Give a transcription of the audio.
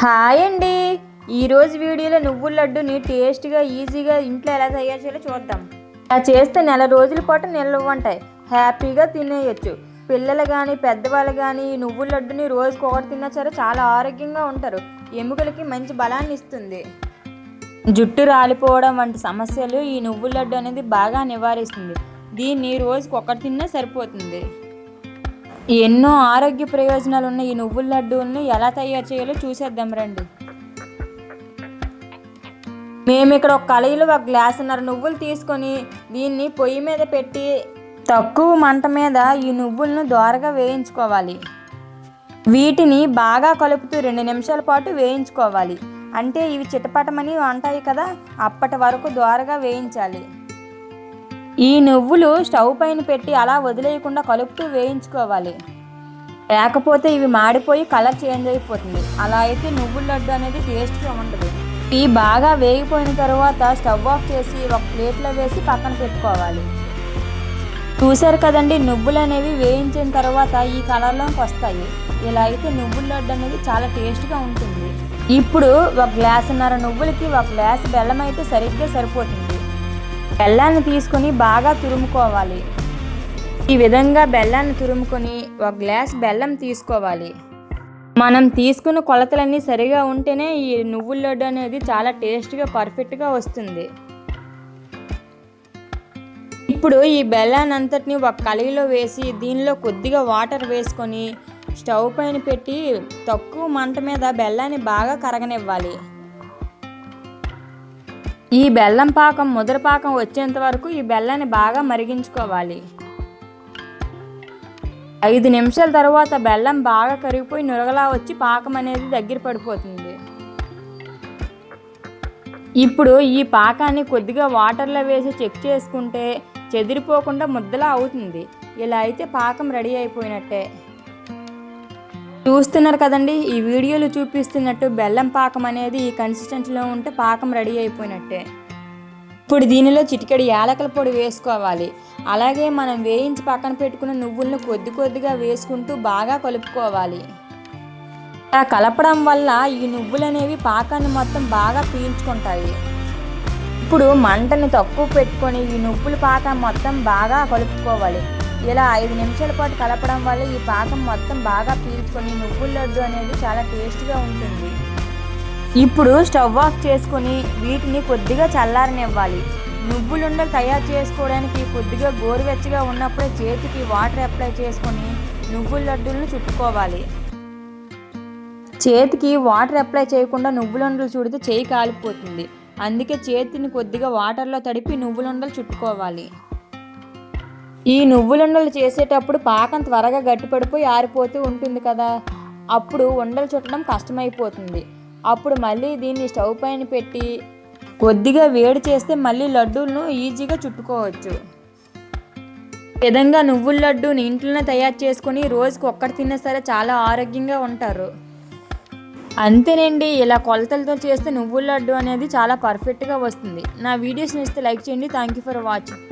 Hi అండి. ఈరోజు వీడియోలో నువ్వుల లడ్డుని టేస్ట్గా ఈజీగా ఇంట్లో ఎలా తయారు చేయాలో చూద్దాం. అలా చేస్తే నెల రోజుల పాటు నిల్వ ఉంటాయి. హ్యాపీగా తినేయచ్చు. పిల్లలు కానీ పెద్దవాళ్ళు కానీ ఈ నువ్వుల లడ్డుని రోజుకి ఒకటి తిన్నా సరే చాలా ఆరోగ్యంగా ఉంటారు. ఎముకలకి మంచి బలాన్ని ఇస్తుంది. జుట్టు రాలిపోవడం వంటి సమస్యలు ఈ నువ్వుల లడ్డు అనేది బాగా నివారిస్తుంది. దీన్ని రోజుకి ఒకటి తిన్నా సరిపోతుంది. ఎన్నో ఆరోగ్య ప్రయోజనాలు ఉన్న ఈ నువ్వుల లడ్డూల్ని ఎలా తయారు చేయాలో చూసేద్దాం రండి. మేము ఇక్కడ ఒక కళయిలో ఒక గ్లాసున్నర నువ్వులు తీసుకొని దీన్ని పొయ్యి మీద పెట్టి తక్కువ మంట మీద ఈ నువ్వులను దోరగా వేయించుకోవాలి. వీటిని బాగా కలుపుతూ రెండు నిమిషాల పాటు వేయించుకోవాలి. అంటే ఇవి చిటపటమని ఉంటాయి కదా అప్పటి వరకు దోరగా వేయించాలి. ఈ నువ్వులు స్టవ్ పైన పెట్టి అలా వదిలేయకుండా కలుపుతూ వేయించుకోవాలి. లేకపోతే ఇవి మాడిపోయి కలర్ చేంజ్ అయిపోతుంది. అలా అయితే నువ్వుల లడ్డు అనేది టేస్ట్గా ఉండదు. ఇవి బాగా వేగిపోయిన తర్వాత స్టవ్ ఆఫ్ చేసి ఒక ప్లేట్లో వేసి పక్కన పెట్టుకోవాలి. చూసారు కదండి నువ్వులు అనేవి వేయించిన తర్వాత ఈ కలర్లోకి వస్తాయి. ఇలా అయితే నువ్వుల లడ్డు అనేది చాలా టేస్ట్గా ఉంటుంది. ఇప్పుడు ఒక గ్లాసున్నర నువ్వులకి ఒక గ్లాస్ బెల్లం అయితే సరిగ్గా సరిపోతుంది. బెల్లాన్ని తీసుకొని బాగా తురుముకోవాలి. ఈ విధంగా బెల్లాన్ని తురుముకొని ఒక గ్లాస్ బెల్లం తీసుకోవాలి. మనం తీసుకున్న కొలతలన్నీ సరిగా ఉంటేనే ఈ నువ్వుల లడ్డు అనేది చాలా టేస్ట్గా పర్ఫెక్ట్గా వస్తుంది. ఇప్పుడు ఈ బెల్లాన్ని అంతటిని ఒక కళాయిలో వేసి దీనిలో కొద్దిగా వాటర్ వేసుకొని స్టవ్ పైన పెట్టి తక్కువ మంట మీద బెల్లాన్ని బాగా కరగనివ్వాలి. ఈ బెల్లం పాకం ముదర పాకం వచ్చేంత వరకు ఈ బెల్లాన్ని బాగా మరిగించుకోవాలి. ఐదు నిమిషాల తర్వాత బెల్లం బాగా కరిగిపోయి నురగలా వచ్చి పాకం అనేది దగ్గర పడిపోతుంది. ఇప్పుడు ఈ పాకాన్ని కొద్దిగా వాటర్లో వేసి చెక్ చేసుకుంటే చెదిరిపోకుండా ముద్దలా అవుతుంది. ఇలా అయితే పాకం రెడీ అయిపోయినట్టే. చూస్తున్నారు కదండి ఈ వీడియోలో చూపిస్తున్నట్టు బెల్లం పాకం అనేది ఈ కన్సిస్టెన్సీలో ఉంటే పాకం రెడీ అయిపోయినట్టే. ఇప్పుడు దీనిలో చిటికెడు యాలకల పొడి వేసుకోవాలి. అలాగే మనం వేయించి పక్కన పెట్టుకున్న నువ్వులను కొద్ది కొద్దిగా వేసుకుంటూ బాగా కలుపుకోవాలి. ఇలా కలపడం వల్ల ఈ నువ్వులు అనేవి పాకాన్ని మొత్తం బాగా పీల్చుకుంటాయి. ఇప్పుడు మంటని తక్కువ పెట్టుకొని ఈ నువ్వుల పాకం మొత్తం బాగా కలుపుకోవాలి. ఇలా ఐదు నిమిషాల పాటు కలపడం వల్ల ఈ పాకం మొత్తం బాగా పీల్చుకొని నువ్వుల లడ్డు అనేది చాలా టేస్ట్గా ఉంటుంది. ఇప్పుడు స్టవ్ ఆఫ్ చేసుకొని వీటిని కొద్దిగా చల్లారనివ్వాలి. నువ్వులుండలు తయారు చేసుకోవడానికి కొద్దిగా గోరువెచ్చగా ఉన్నప్పుడే చేతికి వాటర్ అప్లై చేసుకొని నువ్వుల లడ్డూలను చుట్టుకోవాలి. చేతికి వాటర్ అప్లై చేయకుండా నువ్వులుండలు చుడితే చేయి కాలిపోతుంది. అందుకే చేతిని కొద్దిగా వాటర్లో తడిపి నువ్వులుండలు చుట్టుకోవాలి. ఈ నువ్వులుండలు చేసేటప్పుడు పాకం త్వరగా గట్టిపడిపోయి ఆరిపోతూ ఉంటుంది కదా. అప్పుడు ఉండలు చుట్టడం కష్టమైపోతుంది. అప్పుడు మళ్ళీ దీన్ని స్టవ్ పైన పెట్టి కొద్దిగా వేడి చేస్తే మళ్ళీ లడ్డూలను ఈజీగా చుట్టుకోవచ్చు. విధంగా నువ్వుల లడ్డూని ఇంట్లోనే తయారు చేసుకొని రోజుకి ఒక్కటి తిన్నా సరే చాలా ఆరోగ్యంగా ఉంటారు. అంతేనండి ఇలా కొలతలతో చేస్తే నువ్వుల లడ్డు అనేది చాలా పర్ఫెక్ట్గా వస్తుంది. నా వీడియోస్ని ఇస్తే లైక్ చేయండి. Thank you for watching.